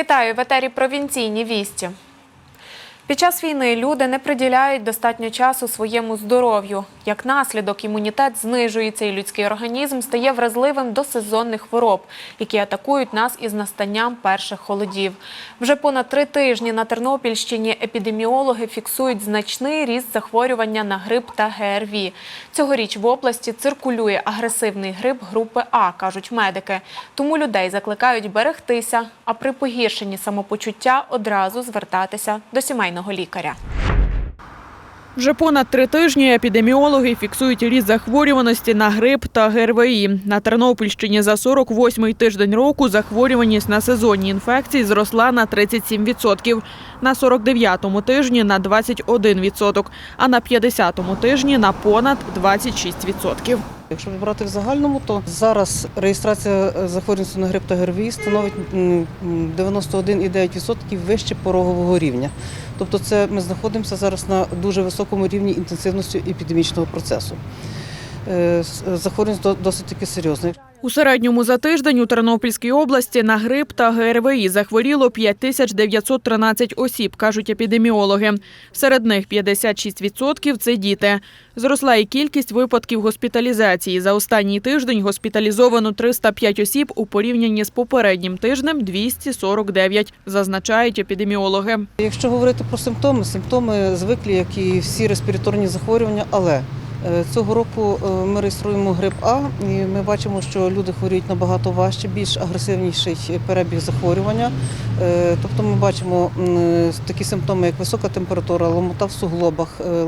Вітаю в етері провінційні вісті. Під час війни люди не приділяють достатньо часу своєму здоров'ю. Як наслідок, імунітет знижується, і людський організм стає вразливим до сезонних хвороб, які атакують нас із настанням перших холодів. Вже понад три тижні на Тернопільщині епідеміологи фіксують значний ріст захворювання на грип та ГРВІ. Цьогоріч в області циркулює агресивний грип групи А, кажуть медики. Тому людей закликають берегтися, а при погіршенні самопочуття одразу звертатися до сімейного лікаря. Вже понад три тижні епідеміологи фіксують ріст захворюваності на грип та ГРВІ. На Тернопільщині за 48-й тиждень року захворюваність на сезонні інфекції зросла на 37%, на 49-му тижні на 21%, а на 50-му тижні на понад 26%. Якщо брати в загальному, то зараз реєстрація е, захворюваності на грип та ГРВІ становить м, м, 91,9% вище порогового рівня. Тобто, це ми знаходимося зараз на дуже високому рівні інтенсивності епідемічного процесу. Е, до- досить таки серйозна. У середньому за тиждень у Тернопільській області на грип та ГРВІ захворіло 5913 осіб, кажуть епідеміологи. Серед них 56% – це діти. Зросла і кількість випадків госпіталізації. За останній тиждень госпіталізовано 305 осіб у порівнянні з попереднім тижнем – 249, зазначають епідеміологи. Якщо говорити про симптоми, симптоми звиклі, як і всі респіраторні захворювання, але цього року е, ми реєструємо грип А, і ми бачимо, що люди хворіють набагато важче, більш агресивніший перебіг захворювання. Е, Тобто ми бачимо е, такі симптоми, як висока температура, ломота в суглобах, е,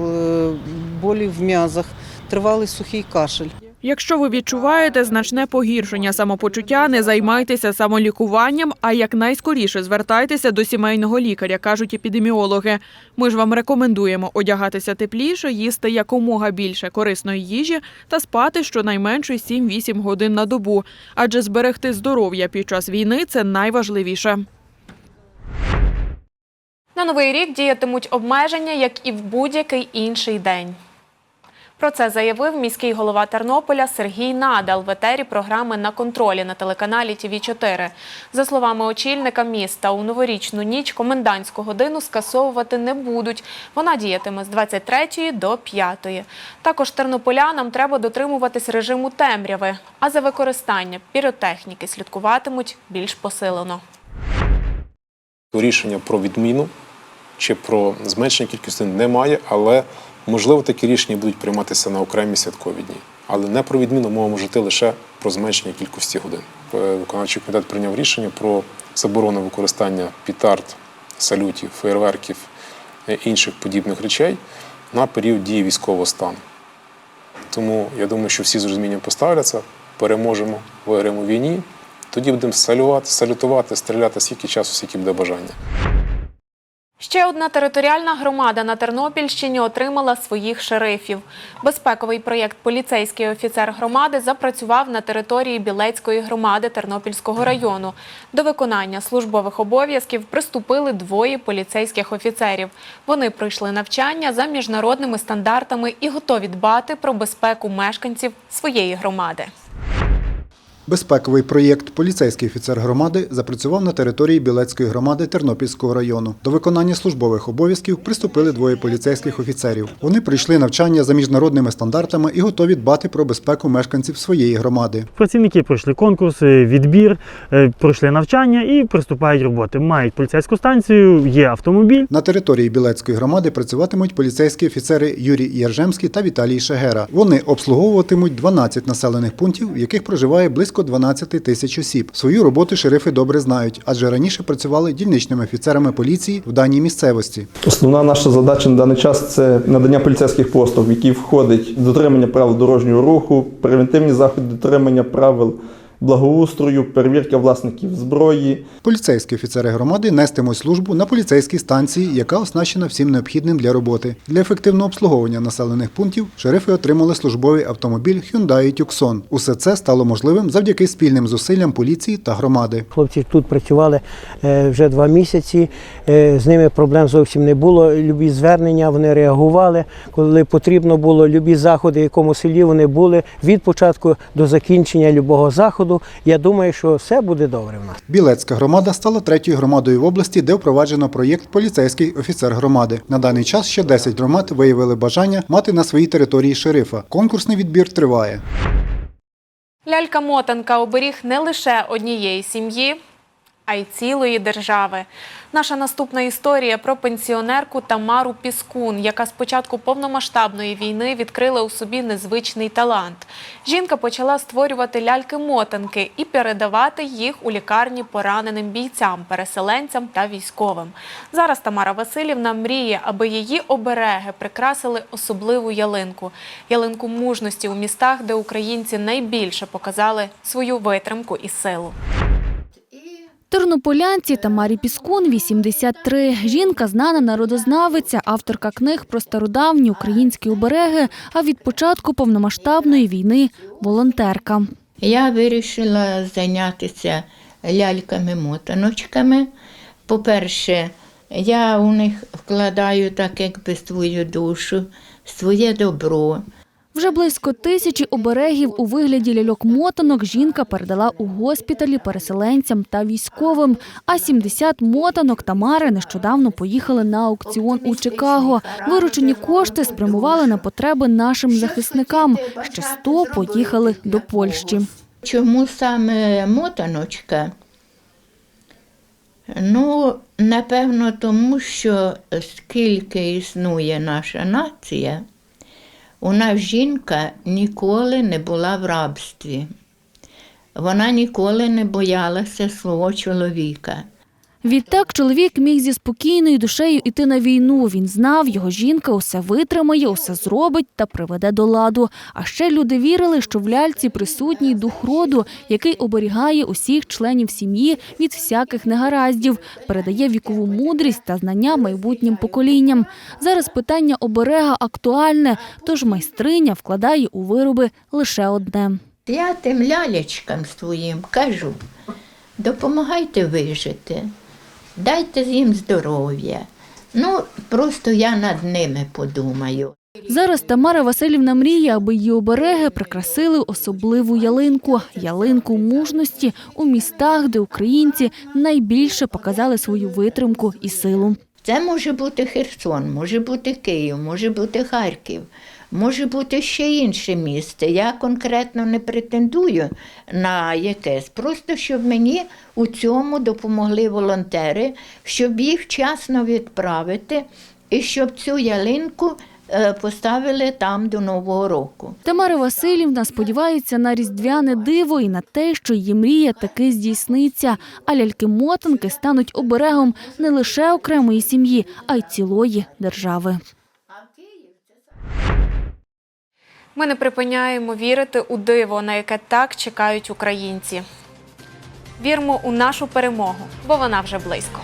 болі в м'язах, тривалий сухий кашель. Якщо ви відчуваєте значне погіршення самопочуття, не займайтеся самолікуванням, а якнайскоріше звертайтеся до сімейного лікаря, кажуть епідеміологи. Ми ж вам рекомендуємо одягатися тепліше, їсти якомога більше корисної їжі та спати щонайменше 7-8 годин на добу, адже зберегти здоров'я під час війни це найважливіше. На новий рік діятимуть обмеження, як і в будь-який інший день. Про це заявив міський голова Тернополя Сергій Надал в етері програми на контролі на телеканалі ТВ 4 За словами очільника міста, у новорічну ніч комендантську годину скасовувати не будуть. Вона діятиме з 23 до 5. Також тернополянам треба дотримуватись режиму темряви, а за використання піротехніки слідкуватимуть більш посилено. Рішення про відміну чи про зменшення кількості немає, але можливо такі рішення будуть прийматися на окремі святкові дні. Але не про відміну мова може йти лише про зменшення кількості годин. Е, Виконавчий комітет прийняв рішення про заборону використання пітард, салютів, феєрверків е, інших подібних речей на період дії військового стану. Тому я думаю, що всі з розумінням поставляться, переможемо, виграємо в війні. Тоді будемо салювати, салютувати, стріляти скільки часу, скільки буде бажання. Ще одна територіальна громада на Тернопільщині отримала своїх шерифів. Безпековий проєкт Поліцейський офіцер громади запрацював на території Білецької громади Тернопільського району. До виконання службових обов'язків приступили двоє поліцейських офіцерів. Вони пройшли навчання за міжнародними стандартами і готові дбати про безпеку мешканців своєї громади. Безпековий проєкт Поліцейський офіцер громади запрацював на території Білецької громади Тернопільського району. До виконання службових обов'язків приступили двоє поліцейських офіцерів. Вони пройшли навчання за міжнародними стандартами і готові дбати про безпеку мешканців своєї громади. Працівники пройшли конкурс, е, відбір, е, пройшли навчання і приступають роботи. Мають поліцейську станцію, є автомобіль. На території Білецької громади працюватимуть поліцейські офіцери Юрій Єржемський та Віталій Шегера. Вони обслуговуватимуть 12 населених пунктів, в яких проживає близько 12 тисяч осіб. Свою роботу шерифи добре знають, адже раніше працювали дільничними офіцерами поліції в даній місцевості. Основна наша задача на даний час це надання поліцейських послуг, які входить дотримання правил дорожнього руху, превентивні заходи дотримання правил благоустрою, перевірка власників зброї, Поліцейські офіцери громади нестимуть службу на поліцейській станції, яка оснащена всім необхідним для роботи. Для ефективного обслуговування населених пунктів шерифи отримали службовий автомобіль Hyundai Tucson. Усе це стало можливим завдяки спільним зусиллям поліції та громади. Хлопці тут працювали е, вже два місяці. е, З ними проблем зовсім не було. Любі звернення вони реагували. Коли потрібно було, любі заходи, в якому селі вони були від початку до закінчення любого заходу. Народу. Я думаю, що все буде добре в нас. Білецька громада стала третьою громадою в області, де впроваджено проєкт Поліцейський офіцер громади. На даний час ще 10 громад виявили бажання мати на своїй території шерифа. Конкурсний відбір триває. Лялька-мотанка оберіг не лише однієї сім'ї, а й цілої держави. Наша наступна історія про пенсіонерку Тамару Піскун, яка з початку повномасштабної війни відкрила у собі незвичний талант. Жінка почала створювати ляльки-мотанки і передавати їх у лікарні пораненим бійцям, переселенцям та військовим. Зараз Тамара Васильівна мріє, аби її обереги прикрасили особливу ялинку ялинку мужності у містах, де українці найбільше показали свою витримку і силу. Тернополянці Тамарі Піскун 83. Жінка знана народознавиця, авторка книг про стародавні українські обереги, а від початку повномасштабної війни волонтерка. Я вирішила зайнятися ляльками-мотаночками. По-перше, я у них вкладаю так якби свою душу, своє добро. Вже близько тисячі оберегів у вигляді ляльок-мотанок жінка передала у госпіталі переселенцям та військовим. А 70 мотанок Тамари нещодавно поїхали на аукціон у Чикаго. Виручені кошти спрямували на потреби нашим захисникам. Ще 100 поїхали до Польщі. Чому саме мотаночка? Ну, напевно, тому що скільки існує наша нація, нас жінка ніколи не була в рабстві. Вона ніколи не боялася свого чоловіка. Відтак чоловік міг зі спокійною душею іти на війну. Він знав, його жінка усе витримає, усе зробить та приведе до ладу. А ще люди вірили, що в ляльці присутній дух роду, який оберігає усіх членів сім'ї від всяких негараздів, передає вікову мудрість та знання майбутнім поколінням. Зараз питання оберега актуальне, тож майстриня вкладає у вироби лише одне. Я тим лялечкам своїм кажу, допомагайте вижити, дайте їм здоров'я. Ну, просто я над ними подумаю. Зараз Тамара Васильівна мріє, аби її обереги прикрасили особливу ялинку – ялинку мужності у містах, де українці найбільше показали свою витримку і силу. Це може бути Херсон, може бути Київ, може бути Харків, може бути ще інше місце. Я конкретно не претендую на якесь. Просто щоб мені у цьому допомогли волонтери, щоб їх вчасно відправити і щоб цю ялинку е, поставили там до Нового року. Тамара Васильівна сподівається на різдвяне диво і на те, що її мрія таки здійсниться. А ляльки-мотанки стануть оберегом не лише окремої сім'ї, а й цілої держави. Ми не припиняємо вірити у диво, на яке так чекають українці. Віримо у нашу перемогу, бо вона вже близько.